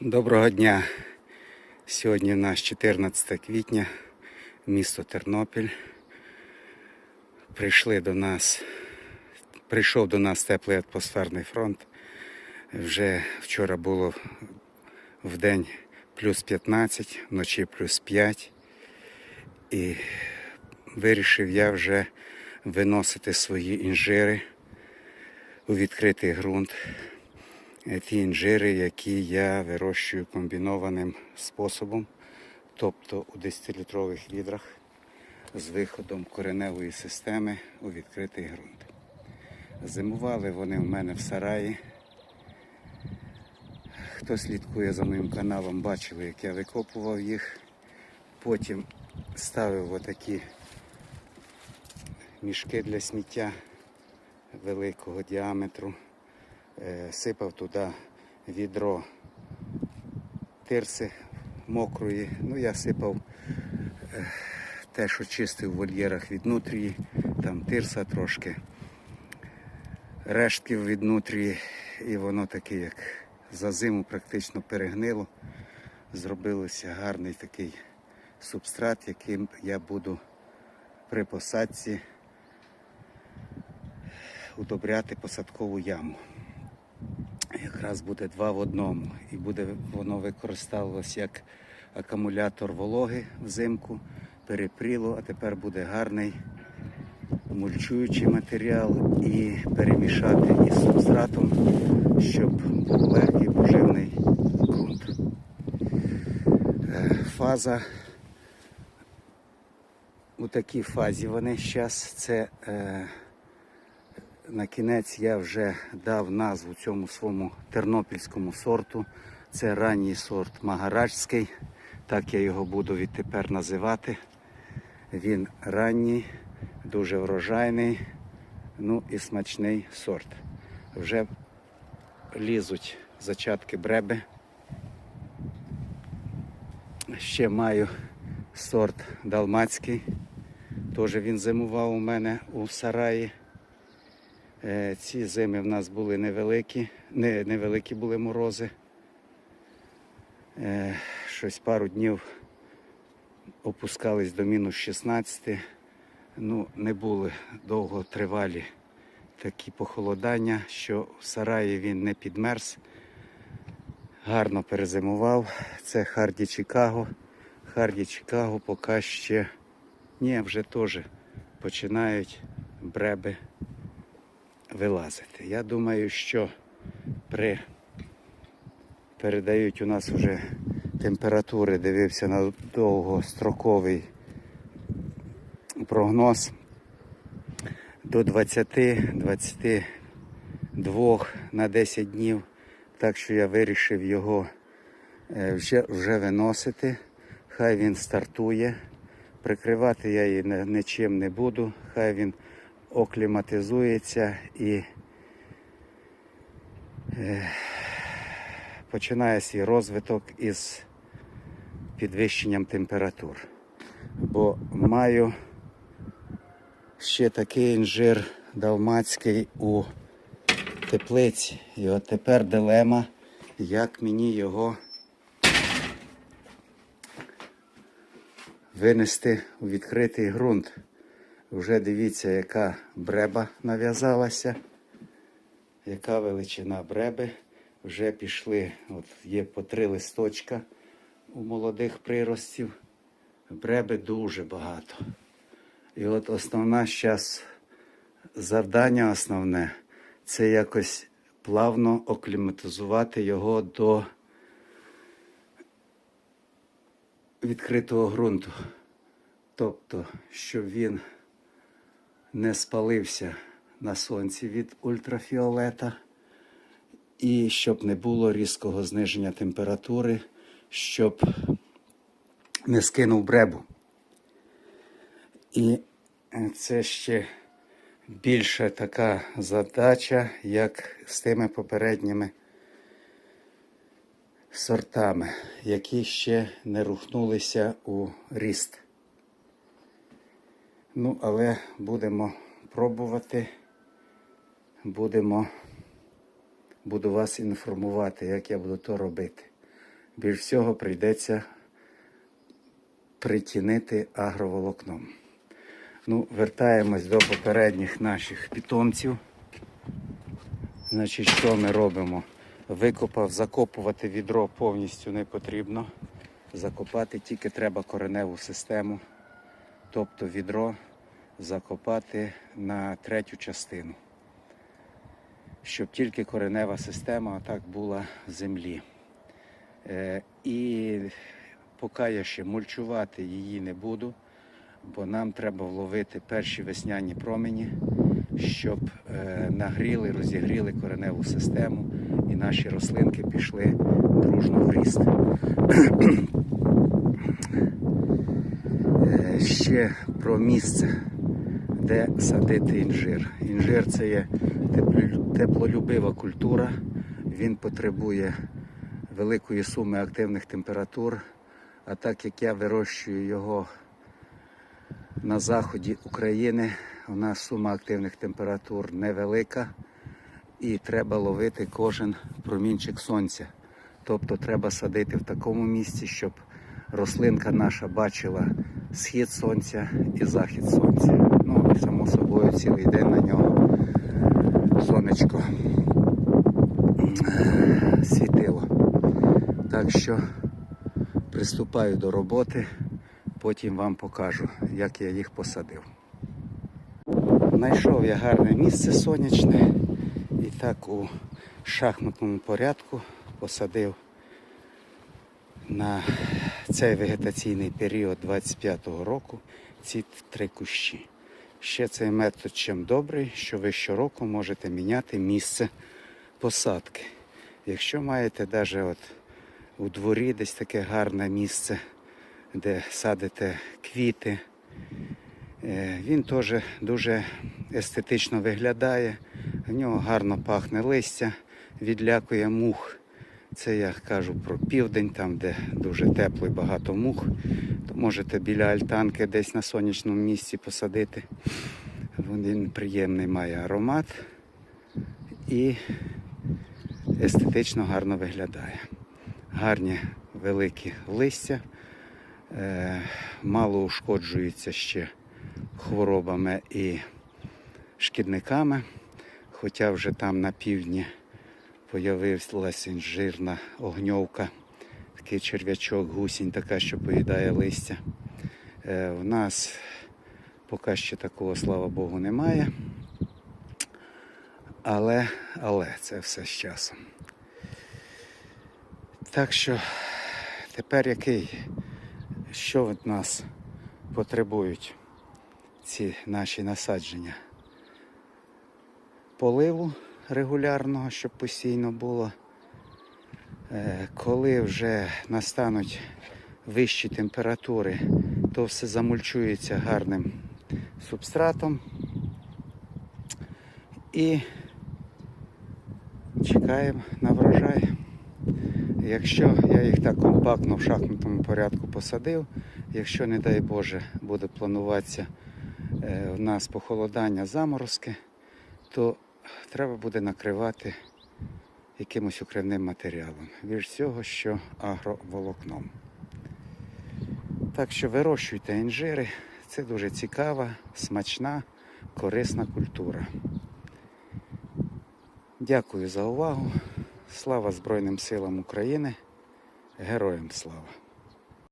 Доброго дня. Сьогодні у нас 14 квітня, місто Тернопіль. Прийшли до нас, прийшов до нас теплий атмосферний фронт. Вже вчора було в день плюс 15, вночі плюс 5. І вирішив я вже виносити свої інжири у відкритий ґрунт. Ті інжири, які я вирощую комбінованим способом, тобто у 10-літрових відрах з виходом кореневої системи у відкритий ґрунт. Зимували вони в мене в сараї. Хто слідкує за моїм каналом, бачили, як я викопував їх. Потім ставив отакі мішки для сміття великого діаметру. Е, Сипав туди відро тирси мокрої. Ну, я сипав е, те, що чистив в вольєрах від нутрії, там тирса трошки, рештків від нутрії, і воно таке, як за зиму практично перегнило. Зробилося гарний такий субстрат, яким я буду при посадці удобряти посадкову яму. Якраз буде два в одному. І буде воно використовувалось як акумулятор вологи взимку, перепріло, а тепер буде гарний мульчуючий матеріал і перемішати із субстратом, щоб був легкий поживний ґрунт. Е, Фаза у такій фазі вони зараз це. На кінець я вже дав назву цьому своєму тернопільському сорту. Це ранній сорт Магараджський. Так я його буду відтепер називати. Він ранній, дуже врожайний, ну і смачний сорт. Вже лізуть зачатки бреби. Ще маю сорт далмацький. Теж він зимував у мене у сараї. Е, Ці зими в нас були невеликі, не, невеликі були морози. Е, Щось пару днів опускались до мінус 16. Ну, не були довго тривалі такі похолодання, що в сараї він не підмерз. Гарно перезимував. Це Харді Чикаго. Харді Чикаго поки ще ні, вже теж починають бреби вилазити. Я думаю, що при передають у нас вже температури, дивився на довгостроковий прогноз до 20-22 на 10 днів. Так що я вирішив його е, вже, вже виносити. Хай він стартує. Прикривати я її нічим не буду. Хай він окліматизується і е, починає свій розвиток із підвищенням температур. Бо маю ще такий інжир далмацький у теплиці. І от тепер дилема, як мені його винести у відкритий ґрунт. Вже дивіться, яка бреба нав'язалася, яка величина бреби. Вже пішли, от є по три листочка у молодих приростів. Бреби дуже багато. І от основна зараз завдання основне це якось плавно окліматизувати його до відкритого ґрунту. Тобто, щоб він не спалився на сонці від ультрафіолета і щоб не було різкого зниження температури, щоб не скинув бребу. І е, це ще більша така задача, як з тими попередніми сортами, які ще не рухнулися у ріст. Ну, але будемо пробувати, будемо, буду вас інформувати, як я буду то робити. більш всього прийдеться притінити агроволокном. Ну, вертаємось до попередніх наших питомців. Значить, що ми робимо? Викопав, закопувати відро повністю не потрібно. Закопати тільки треба кореневу систему, тобто відро закопати на третю частину, щоб тільки коренева система так була в землі. Е, і поки я ще мульчувати її не буду, бо нам треба вловити перші весняні промені, щоб е, нагріли, розігріли кореневу систему і наші рослинки пішли дружно в ріст. Е, Ще про місце, де садити інжир. Інжир це є теплолюбива культура. Він потребує великої суми активних температур. А так як я вирощую його на заході України, у нас сума активних температур невелика і треба ловити кожен промінчик сонця. Тобто треба садити в такому місці, щоб рослинка наша бачила схід сонця і захід сонця. Ну і само собою цілий день на нього сонечко світило. Так що приступаю до роботи, потім вам покажу, як я їх посадив. Знайшов я гарне місце сонячне і так у шахматному порядку посадив на цей вегетаційний період 25-го року ці три кущі. Ще цей метод чим добрий, що ви щороку можете міняти місце посадки. Якщо маєте навіть от у дворі десь таке гарне місце, де садите квіти, е, він теж дуже естетично виглядає. В нього гарно пахне листя, відлякує мух. Це я кажу про південь, там, де дуже тепло і багато мух. То можете біля альтанки десь на сонячному місці посадити. Він приємний має аромат і естетично гарно виглядає. Гарні великі листя, е, мало ушкоджуються ще хворобами і шкідниками, хоча вже там на півдні появилася інжирна огньовка, такий черв'ячок, гусінь така, що поїдає листя. Е, У нас поки що такого, слава Богу, немає. Але, але це все з часом. Так що тепер який, що від нас потребують ці наші насадження? Поливу регулярного, щоб постійно було. Е, Коли вже настануть вищі температури, то все замульчується гарним субстратом. І чекаємо на врожай. Якщо я їх так компактно в шахматному порядку посадив, якщо, не дай Боже, буде плануватися е, у нас похолодання заморозки, то треба буде накривати якимось укривним матеріалом. Більш всього, що агроволокном. Так що вирощуйте інжири. Це дуже цікава, смачна, корисна культура. Дякую за увагу. Слава Збройним силам України. Героям слава!